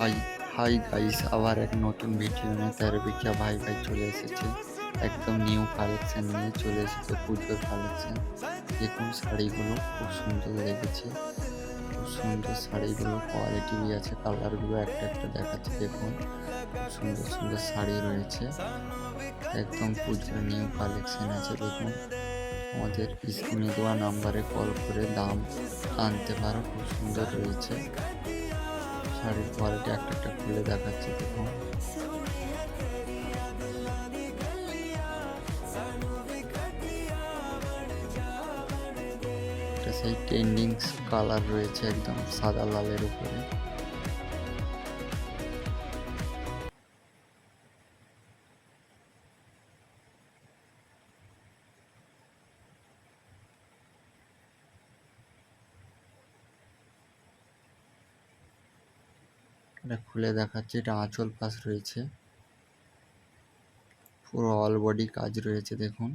High hi guys আবার এক নতুন ভিডিও নিয়ে তেরোবিকিয়া ভাই ভাই চলে এসেছে। একদম নিউ কালেকশন নিয়ে চলে এসেছে, পুজোর কালেকশন দেখুন শাড়িগুলো খুব সুন্দর লেগেছে। খুব সুন্দর শাড়িগুলো কোয়ালিটি আছে কালারগুলো একটা একটা দেখাচ্ছে, দেখুন। সুন্দর সুন্দর শাড়ি রয়েছে। একদম পুজোর নিউ কালেকশন আছে, দেখুন। আমাদের স্ক্রিনে দেওয়া নাম্বারে কল করে দাম আনতে পারো, খুব সুন্দর রয়েছে। শাড়ির কোয়ালিটি একটা একটা খুলে দেখাচ্ছি দেখুন। সেই ট্রেন্ডিংস কালার রয়েছে একদম সাদা লালের উপরে। এটা খুলে দেখাচ্ছে এটা আঁচল পাশ রয়েছে। পুরো অল বডি কাজ রয়েছে দেখুন।